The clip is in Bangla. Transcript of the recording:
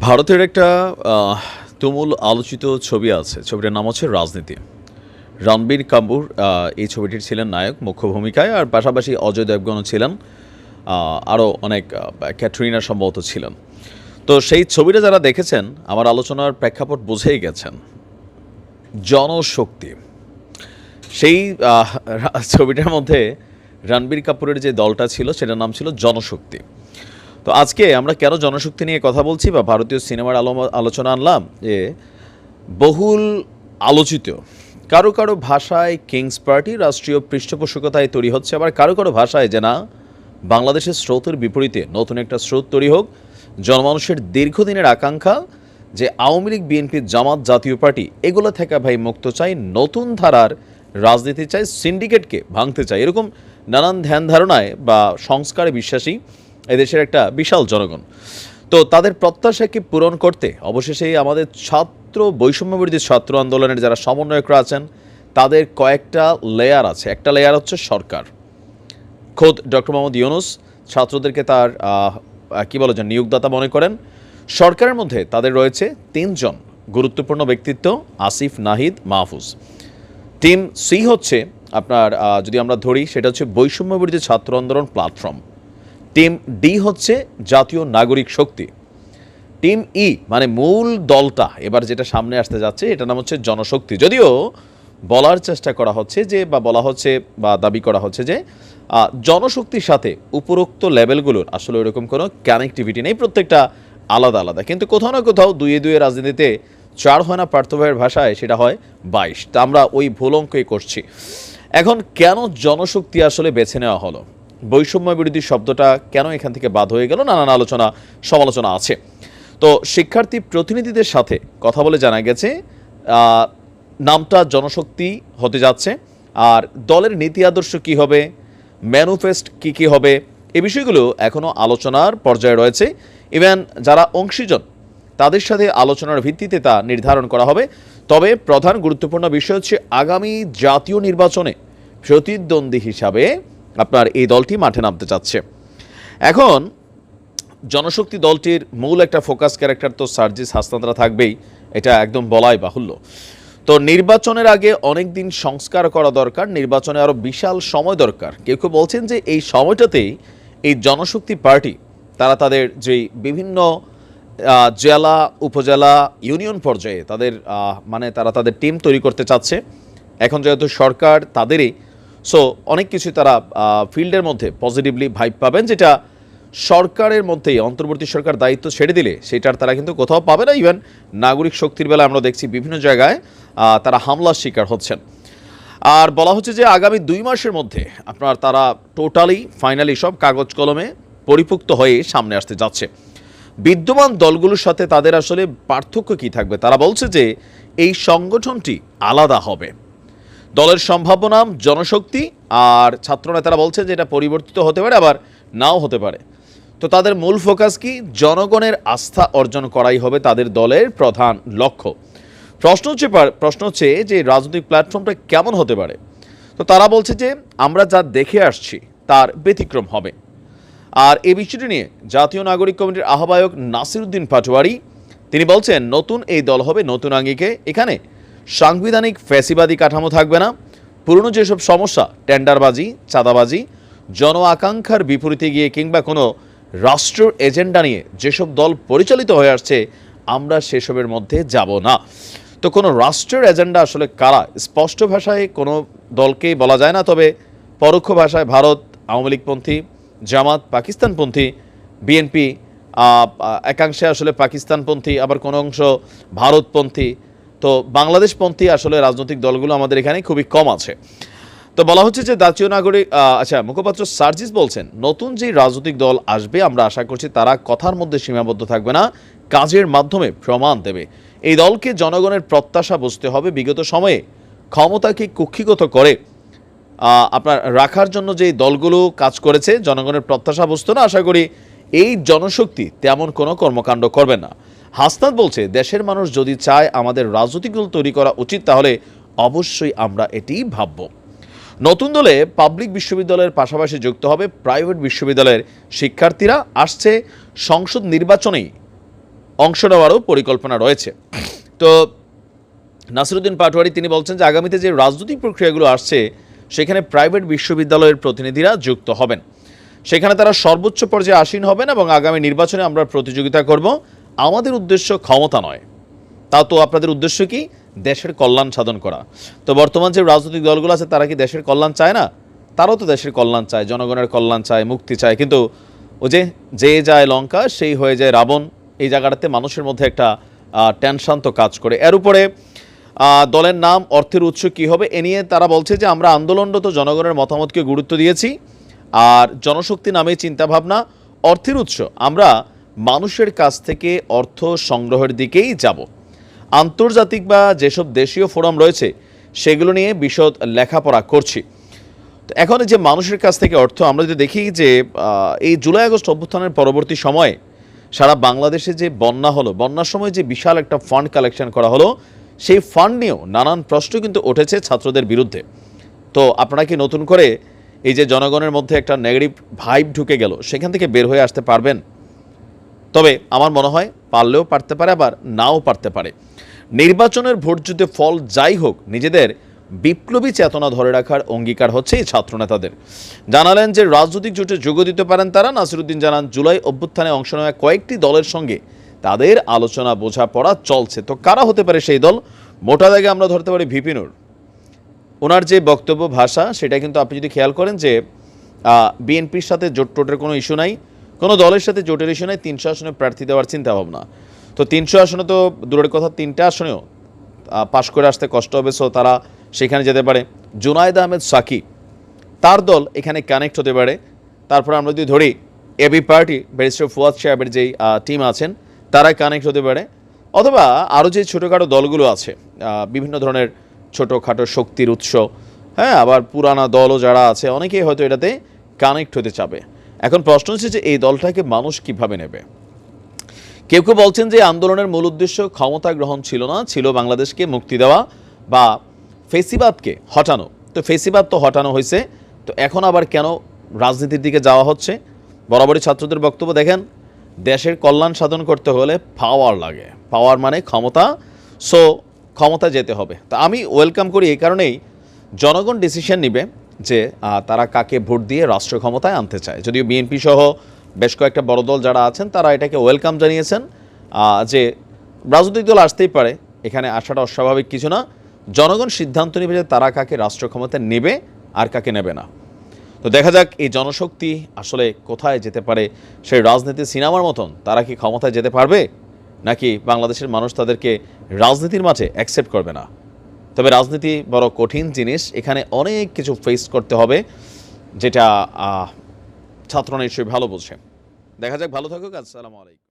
ভারতের একটা তুমুল আলোচিত ছবি আছে। ছবিটার নাম হচ্ছে রাজনীতি। রণবীর আহ, এই ছবিটির ছিলেন নায়ক মুখ্য ভূমিকায় আর পাশাপাশি অজয় দেবগণও ছিলেন আরও অনেক ক্যাটরিনা সম্ভবত ছিলেন। তো সেই ছবিটা যারা দেখেছেন আমার আলোচনার প্রেক্ষাপট বুঝেই গেছেন। জনশক্তি। সেই ছবিটার মধ্যে রণবীর কাপুরের যে দলটা ছিল সেটার নাম ছিল জনশক্তি। তো আজকে আমরা কেন জনশক্তি নিয়ে কথা বলছি বা ভারতীয় সিনেমার আলো আলোচনা আনলাম যে বহুল আলোচিত, কারও কারও ভাষায় কিংস পার্টি রাষ্ট্রীয় পৃষ্ঠপোষকতায় তৈরি হচ্ছে, আবার কারও কারও ভাষায় যে না, বাংলাদেশের স্রোতের বিপরীতে নতুন একটা স্রোত তৈরি হোক, জনমানুষের দীর্ঘদিনের আকাঙ্ক্ষা যে আওয়ামী লীগ, বিএনপি, জামাত জাতীয় পার্টি, এগুলো থেকে ভাই মুক্ত চাই, নতুন ধারার রাজনীতি চাই সিন্ডিকেটকে ভাঙতে চাই, এরকম নানান ধ্যান ধারণায় বা সংস্কারে বিশ্বাসী এদেশের একটা বিশাল জনগণ। তো তাদের প্রত্যাশাকে পূরণ করতে? অবশেষে আমাদের ছাত্র বৈষম্যবিরোধী ছাত্র আন্দোলনের যারা সমন্বয়করা আছেন, তাদের কয়েকটা লেয়ার আছে। একটা লেয়ার হচ্ছে সরকার। খোদ ডক্টর মোহাম্মদ ইউনুস ছাত্রদেরকে তার কি বলে যে নিয়োগদাতা মনে করেন। সরকারের মধ্যে তাদের রয়েছে তিনজন গুরুত্বপূর্ণ ব্যক্তিত্ব, আসিফ, নাহিদ, মাহফুজ। টিম সি হচ্ছে আপনার যদি আমরা ধরি, সেটা হচ্ছে বৈষম্য বিরোধী ছাত্র আন্দোলন প্ল্যাটফর্ম টিম ডি হচ্ছে জাতীয় নাগরিক শক্তি। টিম ই মানে মূল দলটা এবার যেটা সামনে আসতে যাচ্ছে এটা নাম হচ্ছে জনশক্তি। যদিও বলার চেষ্টা করা হচ্ছে যে বা বলা হচ্ছে বা দাবি করা হচ্ছে যে জনশক্তির সাথে উপরোক্ত লেভেলগুলোর আসলে ওইরকম কোনো কানেক্টিভিটি নেই, প্রত্যেকটা আলাদা আলাদা। কিন্তু কোথাও না কোথাও দুয়ে দুয়ে রাজনীতিতে চার হয় না পার্থ ভাইয়ের ভাষায়, সেটা হয় বাইশ। তা আমরা ওই ভুল অঙ্কই করছি। এখন কেন জনশক্তি আসলে বেছে নেওয়া হলো? বৈষম্য বিরোধী শব্দটা কেন এখান থেকে বাদ হয়ে গেল? নানান আলোচনা, সমালোচনা আছে। তো শিক্ষার্থী প্রতিনিধিদের সাথে কথা বলে জানা গেছে নামটা জনশক্তি হতে যাচ্ছে, আর দলের নীতি আদর্শ কি হবে, ম্যানুফেস্ট কি কি হবে, এ বিষয়গুলো এখনও আলোচনার পর্যায়ে রয়েছে। ইভেন যারা অংশীজন, তাদের সাথে আলোচনার ভিত্তিতে তা নির্ধারণ করা হবে। তবে প্রধান গুরুত্বপূর্ণ বিষয় হচ্ছে আগামী জাতীয় নির্বাচনে প্রতিদ্বন্দ্বী হিসাবে আপনার এই দলটি মাঠে নামতে চাচ্ছে। এখন, জনশক্তি দলটির মূল একটা ফোকাস ক্যারেক্টার তো সার্জিস হাসনাতরা থাকবেই, এটা একদম বলাই বাহুল্য। তো নির্বাচনের আগে অনেক দিন সংস্কার করা দরকার, নির্বাচনে আরও বিশাল সময় দরকার। কেউ কেউ বলছেন যে এই সময়টাতেই এই জনশক্তি পার্টি, তারা তাদের যে বিভিন্ন জেলা, উপজেলা, ইউনিয়ন পর্যায়ে তাদের মানে তারা তাদের টিম তৈরি করতে চাচ্ছে। এখন যেহেতু সরকার তাদেরই সো অনেক কিছু তারা ফিল্ডের মধ্যে পজিটিভলি ভাইব পাবেন, যেটা সরকারের মধ্যেই, অন্তর্বর্তী সরকার দায়িত্ব ছেড়ে দিলে, সেটার তারা কিন্তু কোথাও পাবে না। ইভেন নাগরিক শক্তির বেলা আমরা দেখছি বিভিন্ন জায়গায় তারা হামলার শিকার হচ্ছেন। আর বলা হচ্ছে যে, আগামী দুই মাসের মধ্যে আপনার তারা টোটালি ফাইনালি সব কাগজ কলমে পরিপুক্ত হয়ে সামনে আসতে যাচ্ছে। বিদ্যমান দলগুলোর সাথে তাদের আসলে পার্থক্য কি থাকবে? তারা বলছে যে, এই সংগঠনটি আলাদা হবে। দলের সম্ভাবনা জনশক্তি, আর ছাত্র নেতারা বলছে যে এটা পরিবর্তিত হতে পারে, আবার নাও হতে পারে। তো তাদের মূল ফোকাস কি? জনগণের আস্থা অর্জন করাই হবে তাদের দলের প্রধান লক্ষ্য। প্রশ্ন হচ্ছে প্রশ্ন হচ্ছে যে রাজনৈতিক প্ল্যাটফর্মটা কেমন হতে পারে? তো তারা বলছে যে আমরা যা দেখে আসছি, তার ব্যতিক্রম হবে। আর এই বিষয়টি নিয়ে জাতীয় নাগরিক কমিটির আহ্বায়ক নাসিরুদ্দিন পাটোয়ারি, তিনি বলছেন, নতুন এই দল হবে নতুন আঙ্গিকে। এখানে সাংবিধানিক ফ্যাসিবাদী কাঠামো থাকবে না। পুরনো যেসব সমস্যা, টেন্ডারবাজি, চাঁদাবাজি, জন আকাঙ্ক্ষার বিপরীতে গিয়ে কিংবা কোনো রাষ্ট্র এজেন্ডা নিয়ে যেসব দল পরিচালিত হয়ে আসছে, আমরা সেসবের মধ্যে যাব না। তো কোনো রাষ্ট্রের এজেন্ডা আসলে কারা? স্পষ্ট ভাষায় কোনো দলকেই বলা যায় না, তবে পরোক্ষ ভাষায় ভারত, আওয়ামী লীগপন্থী, জামাত, পাকিস্তানপন্থী, বিএনপি একাংশে আসলে পাকিস্তানপন্থী, আবার কোনো অংশ ভারতপন্থী তো বাংলাদেশপন্থী আসলে রাজনৈতিক দলগুলো আমাদের এখানে খুবই কম আছে। তো বলা হচ্ছে যে জাতীয় নাগরিক আচ্ছা মুখপাত্র সার্জিস বলছেন, নতুন যে রাজনৈতিক দল আসবে, আমরা আশা করছি তারা কথার মধ্যে সীমাবদ্ধ থাকবে না, কাজের মাধ্যমে প্রমাণ দেবে। এই দলকে জনগণের প্রত্যাশা বুঝতে হবে, বিগত সময়ে ক্ষমতাকে কুক্ষিগত করে আপনার রাখার জন্য যে দলগুলো কাজ করেছে, জনগণের প্রত্যাশা বুঝতো না, আশা করি এই জনশক্তি তেমন কোনো কর্মকাণ্ড করবে না। হাসনাত বলছে, দেশের মানুষ যদি চায় আমাদের রাজনৈতিক দল তৈরি করা উচিত, তাহলে অবশ্যই আমরা এটি ভাবব। নতুন দলে পাবলিক বিশ্ববিদ্যালয়ের পাশাপাশি যুক্ত হবে প্রাইভেট বিশ্ববিদ্যালয়ের শিক্ষার্থীরা। আসছে সংসদ নির্বাচনেই অংশ নেওয়ারও পরিকল্পনা রয়েছে। তো নাসিরুদ্দিন পাটোয়ারি তিনি বলছেন যে, আগামীতে যে রাজনৈতিক প্রক্রিয়াগুলো আসছে, সেখানে প্রাইভেট বিশ্ববিদ্যালয়ের প্রতিনিধিরা যুক্ত হবেন। সেখানে তারা সর্বোচ্চ পর্যায়ে আসীন হবেন এবং আগামী নির্বাচনে আমরা প্রতিযোগিতা করব। আমাদের উদ্দেশ্য ক্ষমতা নয়। তা তো আপনাদের উদ্দেশ্য কি? দেশের কল্যাণ সাধন করা। তো বর্তমান যে রাজনৈতিক দলগুলো আছে, তারা কি দেশের কল্যাণ চায় না? তারাও তো দেশের কল্যাণ চায়, জনগণের কল্যাণ চায়, মুক্তি চায়। কিন্তু ও যে যে যায় লঙ্কা, সেই হয়ে যায় রাবণ, এই জায়গাটাতে মানুষের মধ্যে একটা টেনশন তো কাজ করে। এর উপরে দলের নাম, অর্থের উৎস কী হবে, এ নিয়ে তারা বলছে যে, আমরা আন্দোলনরত জনগণের মতামতকে গুরুত্ব দিয়েছি। আর জনশক্তি নামে চিন্তাভাবনা, অর্থের উৎস। আমরা মানুষের কাছ থেকে অর্থ সংগ্রহের দিকেই যাব। আন্তর্জাতিক বা যেসব দেশীয় ফোরাম রয়েছে, সেগুলো নিয়ে বিশদ লেখাপড়া করছি। এখন যে মানুষের কাছ থেকে অর্থ, আমরা যদি দেখি যে এই জুলাই আগস্ট অভ্যুত্থানের পরবর্তী সময়ে সারা বাংলাদেশে যে বন্যা হলো, বন্যার সময় যে বিশাল একটা ফান্ড কালেকশন করা হলো, সেই ফান্ড নিয়েও নানান প্রশ্ন কিন্তু উঠেছে ছাত্রদের বিরুদ্ধে। তো আপনারা কি নতুন করে এই যে জনগণের মধ্যে একটা নেগেটিভ ভাইব ঢুকে গেল, সেখান থেকে বের হয়ে আসতে পারবেন? তবে আমার মনে হয় পারলেও পারতে পারে, আবার নাও পারতে পারে। নির্বাচনের ভোট যুদ্ধে ফল যাই হোক, নিজেদের বিপ্লবী চেতনা ধরে রাখার অঙ্গীকার হচ্ছে এই ছাত্রনেতাদের। জানালেন যে রাজনৈতিক জোটে যোগ দিতে পারেন তারা। নাসিরুদ্দিন জানান, জুলাই অভ্যুত্থানে অংশ নেওয়া কয়েকটি দলের সঙ্গে তাদের আলোচনা, বোঝাপড়া চলছে। তো কারা হতে পারে সেই দল? মোটা দাগে আমরা ধরতে পারি ভিপিনুর ওনার যে বক্তব্য ভাষা, সেটা কিন্তু আপনি যদি খেয়াল করেন যে বিএনপির সাথে জোট টোটের কোনো ইস্যু নাই। কোনো দলের সাথে জোটের ইস্যু নাই, তিনশো আসনে প্রার্থী দেওয়ার চিন্তা ভাবনা তো তিনশো আসনে তো দূরের কথা, তিনটা আসনেও পাশ করে আসতে কষ্ট হবে সো তারা সেখানে যেতে পারে। জুনায়দ আহমেদ সাকি, তার দল এখানে কানেক্ট হতে পারে। তারপর আমরা যদি ধরি এবি পার্টি ব্যারিস্টার ফুয়াদ সাহেবের যেই টিম আছেন, তারা কানেক্ট হতে পারে। অথবা আরও যে ছোটোখাটো দলগুলো আছে বিভিন্ন ধরনের ছোটোখাটো শক্তির উৎস হ্যাঁ আবার পুরানা দলও যারা আছে, অনেকেই হয়তো এটাতে কানেক্ট হতে চাবে। এখন প্রশ্ন হচ্ছে যে এই দলটাকে মানুষ কীভাবে নেবে? কেউ কেউ বলছেন যে আন্দোলনের মূল উদ্দেশ্য ক্ষমতা গ্রহণ ছিল না, ছিল বাংলাদেশকে মুক্তি দেওয়া বা ফেসিবাদকে হটানো। তো ফেসিবাদ তো হটানো হয়েছে, তো এখন আবার কেন রাজনীতির দিকে যাওয়া হচ্ছে? বরাবরই ছাত্রদের বক্তব্য দেখেন, দেশের কল্যাণ সাধন করতে হলে পাওয়ার লাগে। পাওয়ার মানে ক্ষমতা সো ক্ষমতা যেতে হবে। তা আমি ওয়েলকাম করি এই কারণেই জনগণ ডিসিশন নিবে যে তারা কাকে ভোট দিয়ে রাষ্ট্র ক্ষমতায় আনতে চায়। যদিও বিএনপি সহ বেশ কয়েকটা বড় দল যারা আছেন, তারা এটাকে ওয়েলকাম জানিয়েছেন যে রাজনৈতিক দল আসতেই পারে, এখানে আসাটা অস্বাভাবিক কিছু না। জনগণ সিদ্ধান্ত নেবে যে তারা কাকে রাষ্ট্র ক্ষমতায় নেবে আর কাকে নেবে না। তো দেখা যাক এই জনশক্তি আসলে কোথায় যেতে পারে, সেই রাজনীতি সিনেমার মতন তারা কি ক্ষমতায় যেতে পারবে, নাকি বাংলাদেশের মানুষ তাদেরকে রাজনীতির মাঝে অ্যাকসেপ্ট করবে না? তবে রাজনীতি বড় কঠিন জিনিস। এখানে অনেক কিছু ফেস করতে হবে, যেটা ছাত্র নিশ্চয়ই ভালো বোঝে দেখা যাক, ভালো থাকুক, আসসালামু আলাইকুম।